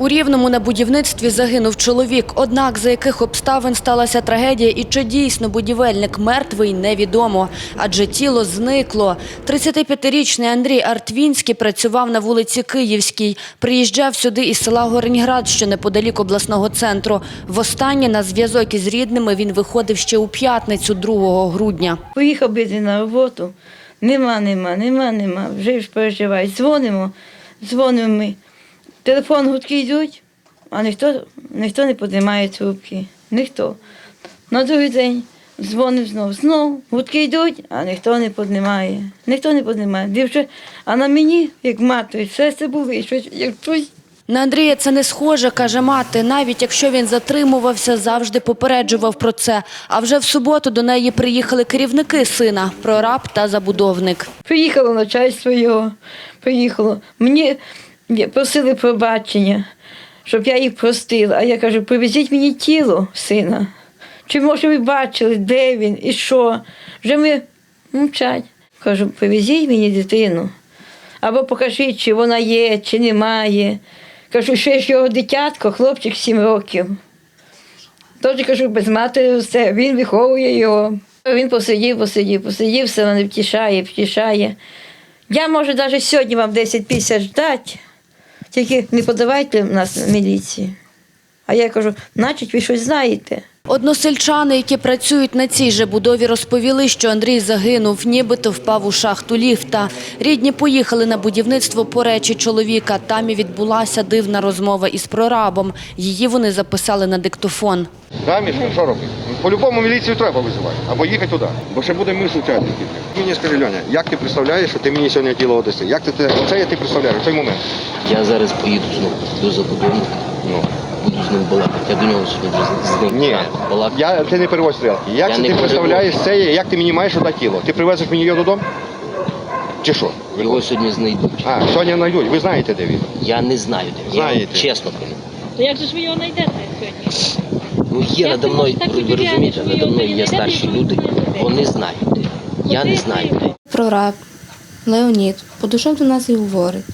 У Рівному на будівництві загинув чоловік, однак за яких обставин сталася трагедія і чи дійсно будівельник мертвий, невідомо, адже тіло зникло. 35-річний Андрій Артвінський працював на вулиці Київській. Приїжджав сюди із села Гореньград, що неподалік обласного центру. Востаннє на зв'язок із рідними він виходив ще у п'ятницю 2 грудня. Поїхав би на роботу. Нема, нема, нема, нема. Вже ж переживай. Дзвонимо, дзвонимо ми. Телефон гудки йдуть, а ніхто, ніхто не піднімає трубки. Ніхто. На другий день дзвонив знов. Знов гудки йдуть, а ніхто не піднімає. Ніхто не піднімає. Дівча, а на мені, як мати, все це були, щось, як щось На Андрія це не схоже, каже мати. Навіть якщо він затримувався, завжди попереджував про це. А вже в суботу до неї приїхали керівники сина, прораб та забудовник. Приїхало начальство його, приїхало. Мені просили пробачення, щоб я їх простила. А я кажу, привезіть мені тіло сина. Чи може ви бачили, де він і що? Вже ми мовчать. Кажу, привезіть мені дитину. Або покажіть, чи вона є, чи немає. Кажу, ще ж його дитятко, хлопчик 7 років. Тож кажу, без матері росте, він виховує його. Він посидів, посидів, посидів, все мене втішає, втішає. Я можу навіть сьогодні вам 10 тисяч дати, тільки не подавайте нас в міліції. А я кажу, значить, ви щось знаєте. Односельчани, які працюють на цій же будові, розповіли, що Андрій загинув, нібито впав у шахту ліфта. Рідні поїхали на будівництво по речі чоловіка. Там і відбулася дивна розмова із прорабом. Її вони записали на диктофон. Да, Міш, що робити? По-любому міліцію треба визивати, або їхати туди. Бо ще буде мислити тільки. Мені скажи, Льоня, як ти представляєш, що ти мені сьогодні тіло одаси? Як ти це, оце я ти представляєш, в той момент? Я зараз поїду знову до забудовника, Ну. буду з ним балакати. Я до нього сьогодні Ні, балакати. я, ти не перевозь стрілки. Як Я це ти представляєш це, як ти мені маєш оте тіло? Ти привезеш мені його додому? Чи що? Його сьогодні знайдуть. А, сьогодні знайдуть. Ви знаєте, де він? Я не знаю, де він. Я вам чесно кажу. То як же ж ви його знайдете сьогодні? Ну є надо мною, ви розумієте, надо мною є старші люди, вони знають. Я не знаю. прораб Леонід подійшов до нас і говорить,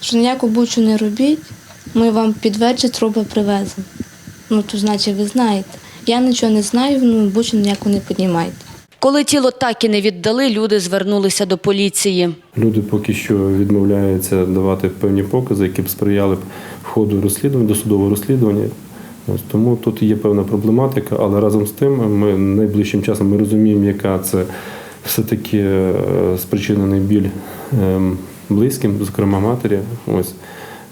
що ніяку бучу не робіть, ми вам під вечір труби привеземо. Ну, то значить, ви знаєте. Я нічого не знаю, ну бучу ніяку не піднімайте. Коли тіло так і не віддали, люди звернулися до поліції. Люди поки що відмовляються давати певні покази, які б сприяли б ходу розслідування, досудового розслідування. Ось тому тут є певна проблематика, але разом з тим ми найближчим часом ми розуміємо, яка це все-таки е, спричинений біль ем, близьким, зокрема матері. Ось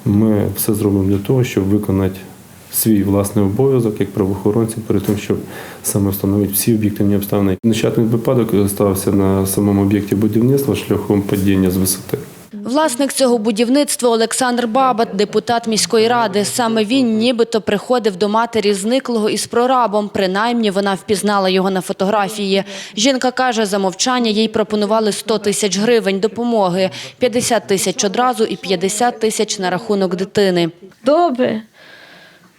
ми все зробимо для того, щоб виконати свій власний обов'язок як правоохоронці перед тим, щоб саме встановити всі об'єктивні обставини. Нещасний випадок стався на самому об'єкті будівництва шляхом падіння з висоти. Власник цього будівництва Олександр Бабат, депутат міської ради. Саме він нібито приходив до матері зниклого із прорабом. Принаймні вона впізнала його на фотографії. Жінка каже, за мовчання їй пропонували 100 тисяч гривень допомоги, 50 тисяч одразу і 50 тисяч на рахунок дитини. Добре.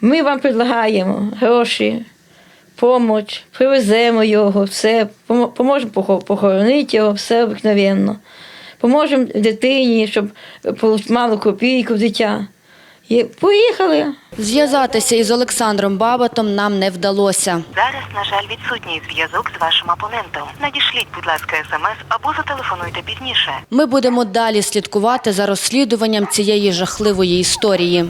Ми вам предлагаємо гроші, допомогу, привеземо його, все, поможемо похо- похоронити його, все обикновенно. Поможемо дитині, щоб мало копійку в дитя. І поїхали. Зв'язатися із Олександром Бабатом нам не вдалося. Зараз, на жаль, відсутній зв'язок з вашим опонентом. Надішліть, будь ласка, смс або зателефонуйте пізніше. Ми будемо далі слідкувати за розслідуванням цієї жахливої історії.